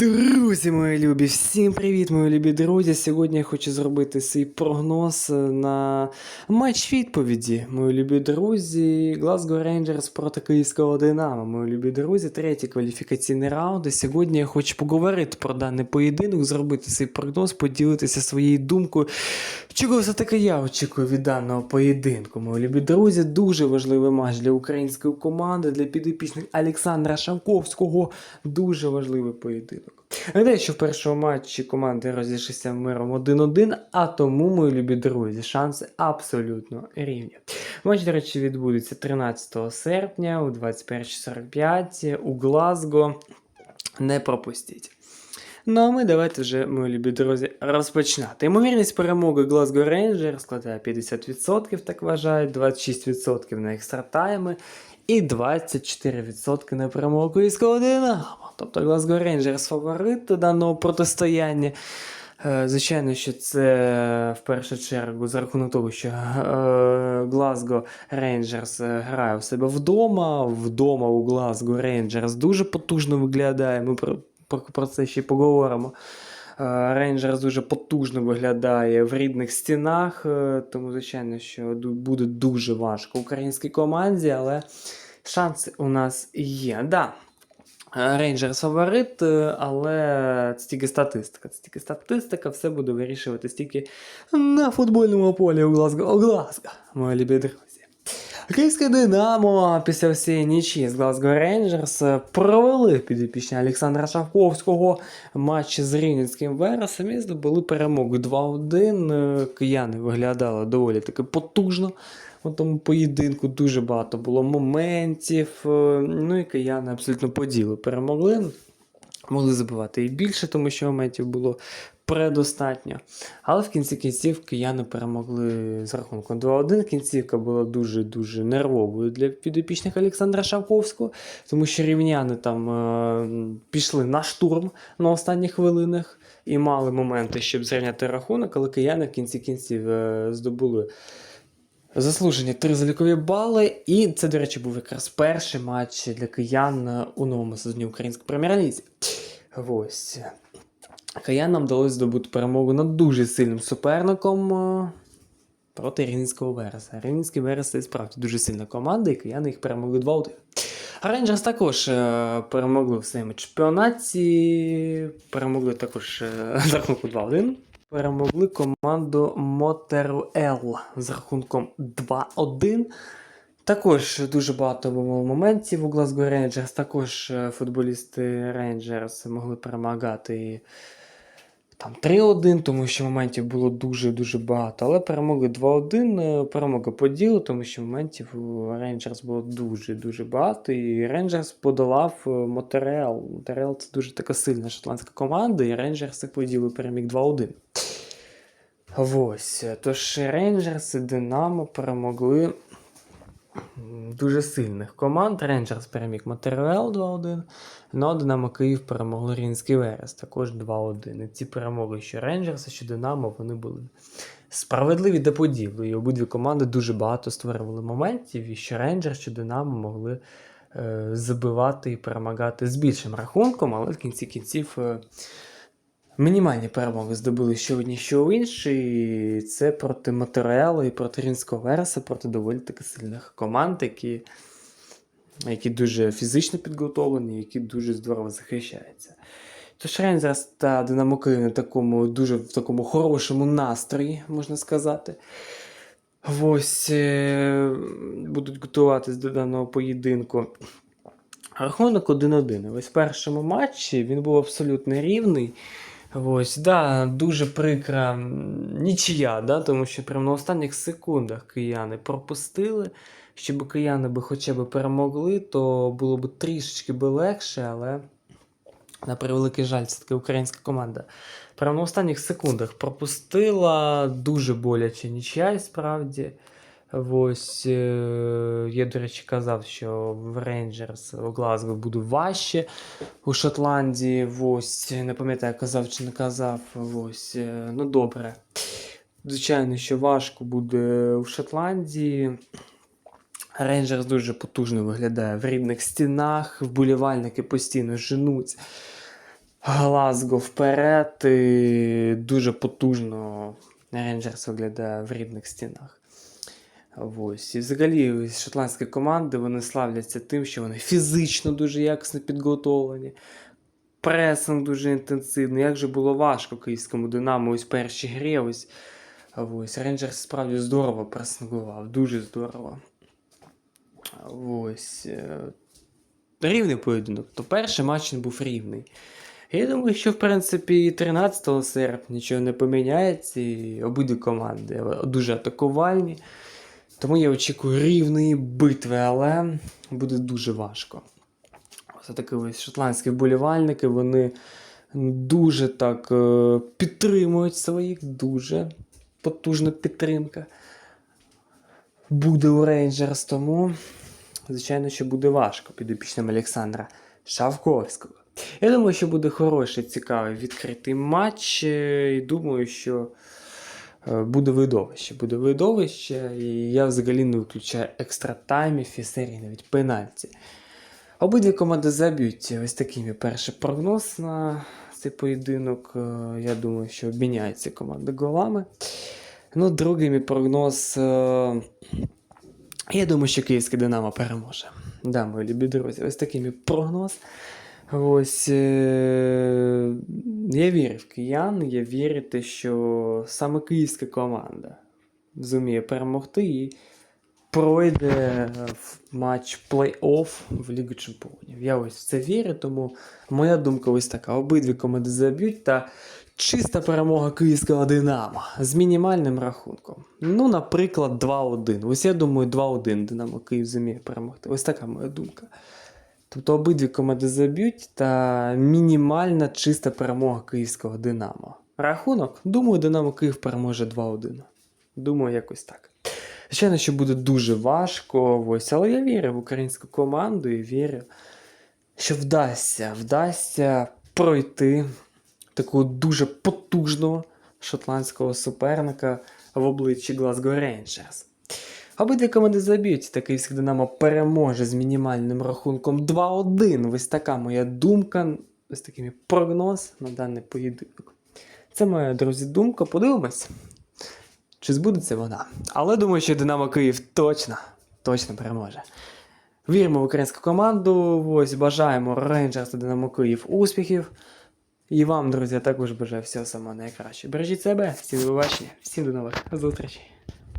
Друзі, мої любі, всім привіт, мої любі друзі. Сьогодні я хочу зробити свій прогноз е, на матч відповіді. Мої любі друзі, Glasgow Rangers проти Київського Динамо. Мої любі друзі, третій кваліфікаційний раунд. І сьогодні я хочу поговорити про даний поєдинок, зробити свій прогноз, поділитися своєю думкою. Чого все-таки я очікую від даного поєдинку, мої любі друзі. Дуже важливий матч для української команди, для підопічних Олександра Шавковського. Дуже важливий поєдинок. Нагадаю, що в першому матчі команди розійшлися миром 1-1, а тому, мої любі друзі, шанси абсолютно рівні. Матч, до речі, відбудеться 13 серпня о 21.45 у Глазго. Не пропустіть. Ну а ми давайте вже, мої любі друзі, розпочинати. Ймовірність перемоги Glasgow Rangers складає 50%, так вважають, 26% на екстратайми і 24% на перемогу Київського Динамо. Тобто Glasgow Rangers фаворит даного протистояння. Е, Звичайно, що це в першу чергу за рахунок того, що е, Rangers е, грає у себе вдома. Вдома у Glasgow Rangers дуже потужно виглядає. Ми про, про, це ще поговоримо. Рейнджерс дуже потужно виглядає в рідних стінах, е, тому, звичайно, що буде дуже важко українській команді, але шанси у нас є. Да. Рейнджерс фаворит, е, але це тільки статистика. Це тільки статистика, все буде вирішувати тільки на футбольному полі у Глазго. У Глазго, мої любі друзі. Київське Динамо після всієї нічі з Glasgow Rangers провели підопічні Олександра Шавковського матч з Рівненським Вересом і здобули перемогу 2-1. Е, Кияни виглядали доволі таки потужно. У тому поєдинку дуже багато було моментів. е, Ну і кияни абсолютно по ділу перемогли. Могли забивати і більше, тому що моментів було предостатньо. Але в кінці кінців кияни перемогли з рахунком 2-1. Кінцівка була дуже-дуже нервовою для підопічних Олександра Шавковського, тому що рівняни там е, пішли на штурм на останніх хвилинах і мали моменти, щоб зрівняти рахунок, але кияни в кінці кінців е, здобули. Заслужені три залікові бали, і це, до речі, був якраз перший матч для киян у новому сезоні Української прем'єр-лізі. Ось. Киянам вдалося здобути перемогу над дуже сильним суперником е, проти Рівненського Вереса. Рівненський Верес це справді дуже сильна команда, і кияни їх перемогли 2-1. Рейнджерс також е, перемогли в своєму чемпіонаті, перемогли також е, за рахунку 2-1. Перемогли команду Мотеруел з рахунком 2-1. Також дуже багато було моментів у Glasgow Rangers. Також е, футболісти Rangers могли перемагати там 3-1, тому що моментів було дуже-дуже багато. Але перемогли 2-1, е, перемога по ділу, тому що моментів у Rangers було дуже-дуже багато. І Rangers подолав е, Мотереал. Мотереал це дуже така сильна шотландська команда, і Rangers по ділу переміг 2-1. Ось. Тож Рейнджерс і Динамо перемогли дуже сильних команд. Рейнджерс переміг Матеріал 2-1. Ну Динамо Київ перемогли Рінський Верес також 2-1. І ці перемоги, що Рейнджерса, що Динамо, вони були справедливі до поділу. І обидві команди дуже багато створювали моментів, і що Рейнджерс, що Динамо могли е, забивати і перемагати з більшим рахунком, але в кінці кінців. Е, Мінімальні перемоги здобули що одні, що інші. І це проти Матеріалу і проти Рінського Вереса, проти доволі таки сильних команд, які, які дуже фізично підготовлені, які дуже здорово захищаються. Тож Рейнджерс та Динамо Київ на такому дуже в такому хорошому настрої, можна сказати. Ось е, будуть готуватись до даного поєдинку. Рахунок 1-1. Ось в першому матчі він був абсолютно рівний. Ось, да, дуже прикра нічия, да, тому що прямо на останніх секундах кияни пропустили. Щоб кияни би хоча б перемогли, то було б трішечки би легше, але на превеликий жаль, це таки українська команда. Прямо на останніх секундах пропустила дуже боляче нічия, справді. Ось е, я, до речі, казав, що в Рейнджерс у Глазго буде важче у Шотландії. Ось, не пам'ятаю, казав чи не казав. Ось, е, ну добре. Звичайно, що важко буде у Шотландії. Рейнджерс дуже потужно виглядає в рідних стінах, вболівальники постійно женуться. Глазго вперед. І дуже потужно Рейнджерс виглядає в рідних стінах. Ось. І взагалі шотландські команди вони славляться тим, що вони фізично дуже якісно підготовлені. Пресинг дуже інтенсивний. Як же було важко київському Динамо ось в першій грі. Ось, ось. Рейнджерс справді здорово пресингував, дуже здорово. Ось. е, Рівний поєдинок. То перший матч не був рівний. Я думаю, що в принципі 13 серпня нічого не поміняється, і обидві команди дуже атакувальні. Тому я очікую рівної битви, але буде дуже важко. Ось такі ось шотландські вболівальники, вони дуже так е, підтримують своїх, дуже потужна підтримка. Буде у Рейнджерс, тому, звичайно, що буде важко підопічним Олександра Шавковського. Я думаю, що буде хороший, цікавий відкритий матч. е, І думаю, що буде видовище. Буде видовище, і я взагалі не виключаю екстра таймів і серії навіть пенальті. Обидві команди заб'ють ось такий перший прогноз на цей поєдинок. Е, Я думаю, що обміняються команди голами. Ну, другий мій прогноз. е, Я думаю, що київське Динамо переможе. Да, мої любі друзі, ось такий мій прогноз. Ось е- я вірю в киян, я вірю те, що саме київська команда зуміє перемогти і пройде в матч плей-офф в Лігу Чемпіонів. Я ось в це вірю, тому моя думка ось така: обидві команди заб'ють та чиста перемога київського Динамо з мінімальним рахунком. Ну, наприклад, 2-1. Ось я думаю, 2-1 Динамо Київ зуміє перемогти. Ось така моя думка. Тобто обидві команди заб'ють та мінімальна чиста перемога київського Динамо. Рахунок, думаю, Динамо Київ переможе 2-1. Думаю, якось так. Звичайно, що буде дуже важко, ось, але я вірю в українську команду і вірю, що вдасться, вдасться пройти такого дуже потужного шотландського суперника в обличчі Glasgow Rangers. Обидві команди заб'ють, та київське Динамо переможе з мінімальним рахунком 2-1. Ось така моя думка, ось такий мій прогноз на даний поєдинок. Це моя, друзі, думка. Подивимось, чи збудеться вона. Але думаю, що Динамо Київ точно, точно переможе. Віримо в українську команду. Ось бажаємо Рейнджерс та Динамо Київ успіхів. І вам, друзі, також бажаю всього самого найкращого. Бережіть себе, всім побачення, всім до нових зустрічей.